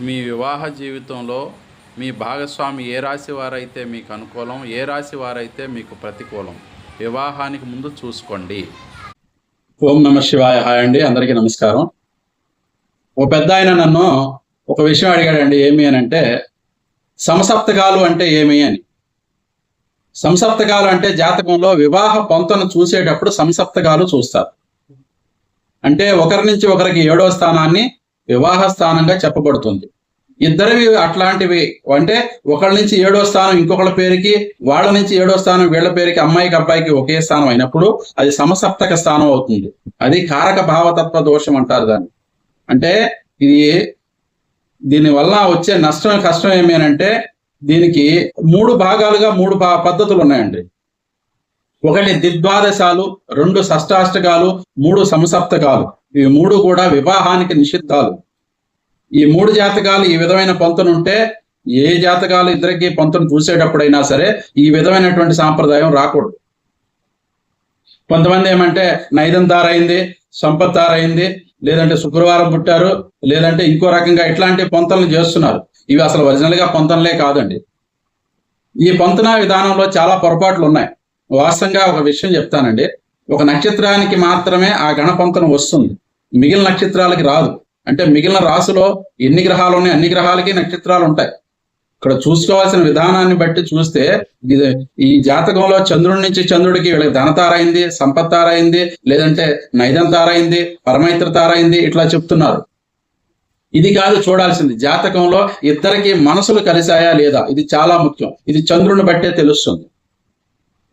మీ వివాహ జీవితంలో మీ భాగస్వామి ఏ రాశి వారైతే మీకు అనుకూలం ఏ రాశి వారైతే మీకు ప్రతికూలం? వివాహానికి ముందు చూసుకోండి. ఓం నమ శివాయ. హాయ్ అండి. అందరికీ నమస్కారం. ఓ పెద్ద ఆయన నన్ను ఒక విషయం అడిగాడండి. ఏమి అని అంటే సంసప్తకాలు అంటే ఏమి అని. సంసప్తకాలు అంటే జాతకంలో వివాహ పొంతను చూసేటప్పుడు సంసప్తకాలు చూస్తారు. అంటే ఒకరి నుంచి ఒకరికి ఏడో స్థానాన్ని వివాహ స్థానంగా చెప్పబడుతుంది. ఇద్దరివి అట్లాంటివి అంటే ఒకళ్ళ నుంచి ఏడో స్థానం ఇంకొకళ్ళ పేరుకి వాళ్ళ నుంచి ఏడో స్థానం వీళ్ళ పేరుకి అమ్మాయికి అబ్బాయికి ఒకే స్థానం అయినప్పుడు అది సమసప్తక స్థానం అవుతుంది. అది కారక భావతత్వ దోషం అంటారు దాన్ని. అంటే ఇది దీని వల్ల వచ్చే నష్టం కష్టం ఏమేనంటే అని అంటే దీనికి మూడు భాగాలుగా మూడు భా పద్ధతులు ఉన్నాయండి. ఒకటి దిద్వాదశాలు రెండు షష్టాష్టకాలు మూడు సంసప్తకాలు ఇవి మూడు కూడా వివాహానికి నిషిద్ధాలు. ఈ మూడు జాతకాలు ఈ విధమైన పొంతనుంటే ఏ జాతకాలు ఇద్దరికి పొంతను చూసేటప్పుడైనా సరే ఈ విధమైనటువంటి సాంప్రదాయం రాకూడదు. కొంతమంది ఏమంటే నైదం తారైంది సంపత్ తారైంది లేదంటే శుక్రవారం పుట్టారు లేదంటే ఇంకో రకంగా ఇట్లాంటి పొంతలను చేస్తున్నారు. ఇవి అసలు ఒరిజినల్గా పొంతనలే కాదండి. ఈ పొంతన విధానంలో చాలా పొరపాట్లు ఉన్నాయి. వాస్తవంగా ఒక విషయం చెప్తానండి. ఒక నక్షత్రానికి మాత్రమే ఆ గణపంతనం వస్తుంది. మిగిలిన నక్షత్రాలకి రాదు. అంటే మిగిలిన రాసులో ఎన్ని గ్రహాలు ఉన్నాయి? అన్ని గ్రహాలకి నక్షత్రాలు ఉంటాయి. ఇక్కడ చూసుకోవాల్సిన విధానాన్ని బట్టి చూస్తే ఇది ఈ జాతకంలో చంద్రుడి నుంచి చంద్రుడికి వీళ్ళకి ధనతారైంది సంపత్తారైంది లేదంటే నైదం తారైంది పరమైత్ర తారైంది ఇట్లా చెప్తున్నారు. ఇది కాదు చూడాల్సింది. జాతకంలో ఇద్దరికి మనసులు కలిశాయా లేదా? ఇది చాలా ముఖ్యం. ఇది చంద్రుని బట్టే తెలుస్తుంది.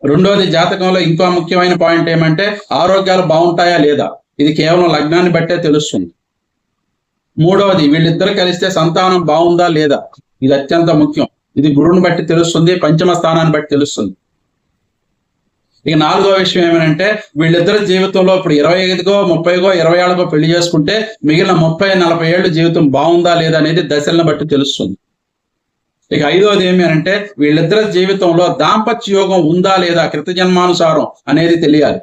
రెండోది జాతకంలో ఇంకో ముఖ్యమైన పాయింట్ ఏమంటే ఆరోగ్యాలు బాగుంటాయా లేదా? ఇది కేవలం లగ్నాన్ని బట్టే తెలుస్తుంది. మూడవది వీళ్ళిద్దరు కలిస్తే సంతానం బాగుందా లేదా? ఇది అత్యంత ముఖ్యం. ఇది గురువుని బట్టి తెలుస్తుంది పంచమ స్థానాన్ని బట్టి తెలుస్తుంది. ఇక నాలుగో విషయం ఏమనంటే వీళ్ళిద్దరి జీవితంలో ఇప్పుడు ఇరవై ఐదుగో ముప్పైగో ఇరవై ఏళ్ళకో పెళ్ళి చేసుకుంటే మిగిలిన ముప్పై నలభై ఏళ్ళు జీవితం బాగుందా లేదా అనేది దశలను బట్టి తెలుస్తుంది. ఇక ఐదోది ఏమి అంటే వీళ్ళిద్దరి జీవితంలో దాంపత్య యోగం ఉందా లేదా కృతజన్మానుసారం అనేది తెలియాలి.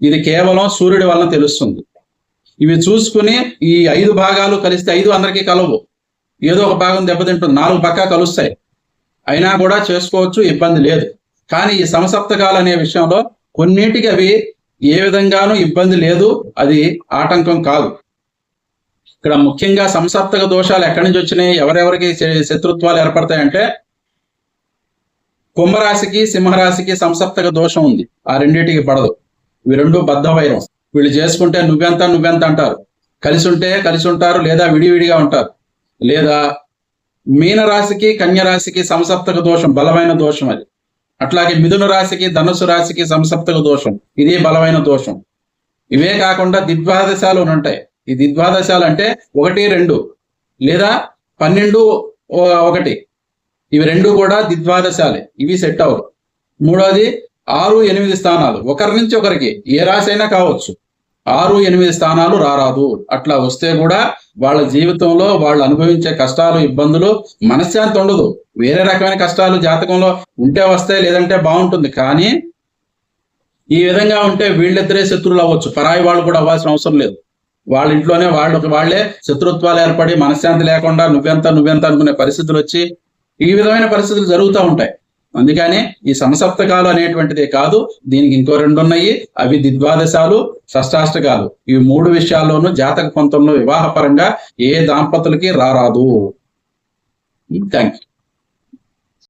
ఇది కేవలం సూర్యుడి వలన తెలుస్తుంది. ఇవి చూసుకుని ఈ ఐదు భాగాలు కలిస్తే ఐదు అందరికీ కలవు. ఏదో ఒక భాగం దెబ్బతింటుంది నాలుగు పక్కా కలుస్తాయి. అయినా కూడా చేసుకోవచ్చు ఇబ్బంది లేదు. కానీ ఈ సమసప్తకాలు అనే విషయంలో కొన్నిటికి అవి ఏ విధంగానూ ఇబ్బంది లేదు అది ఆటంకం కాదు. ఇక్కడ ముఖ్యంగా సంసప్తక దోషాలు ఎక్కడి నుంచి వచ్చినాయి? ఎవరెవరికి శత్రుత్వాలు ఏర్పడతాయంటే కుంభరాశికి సింహరాశికి సంసప్తక దోషం ఉంది. ఆ రెండింటికి పడదు. ఇవి రెండు బద్ధ వైరం వీళ్ళు చేసుకుంటే నువ్వెంత నువ్వెంత అంటారు. కలిసి ఉంటే కలిసి ఉంటారు లేదా విడివిడిగా ఉంటారు. లేదా మీనరాశికి కన్యరాశికి సంసప్తక దోషం బలమైన దోషం అది. అట్లాగే మిథున రాశికి ధనుసు రాశికి సంసప్తక దోషం. ఇదే బలమైన దోషం. ఇవే కాకుండా దిద్వాదశాలు ఉంటాయి. ఈ దిద్వాదశాలు అంటే ఒకటి రెండు లేదా పన్నెండు ఒకటి. ఇవి రెండు కూడా దిద్వాదశాలే ఇవి సెట్ అవ్వవు. మూడోది ఆరు ఎనిమిది స్థానాలు. ఒకరి నుంచి ఒకరికి ఏ రాశి అయినా కావచ్చు. ఆరు ఎనిమిది స్థానాలు రారాదు. అట్లా వస్తే కూడా వాళ్ళ జీవితంలో వాళ్ళు అనుభవించే కష్టాలు ఇబ్బందులు మనశ్శాంతి ఉండదు. వేరే రకమైన కష్టాలు జాతకంలో ఉంటే వస్తాయి లేదంటే బాగుంటుంది. కానీ ఈ విధంగా ఉంటే వీళ్ళిద్దరే శత్రువులు అవ్వచ్చు. పరాయి వాళ్ళు కూడా అవ్వాల్సిన అవసరం లేదు. వాళ్ళ ఇంట్లోనే వాళ్ళు వాళ్ళే శత్రుత్వాలు ఏర్పడి మనశ్శాంతి లేకుండా నువ్వెంత నువ్వెంత అనుకునే పరిస్థితులు వచ్చి ఈ విధమైన పరిస్థితులు జరుగుతూ ఉంటాయి. అందుకని ఈ సమసప్తకాలు అనేటువంటిదే కాదు దీనికి ఇంకో రెండు ఉన్నాయి అవి దిద్వాదశాలు షష్టాష్టకాలు. ఈ మూడు విషయాల్లోనూ జాతక పంతంలో వివాహపరంగా ఏ దాంపతులకి రారాదు. Thank you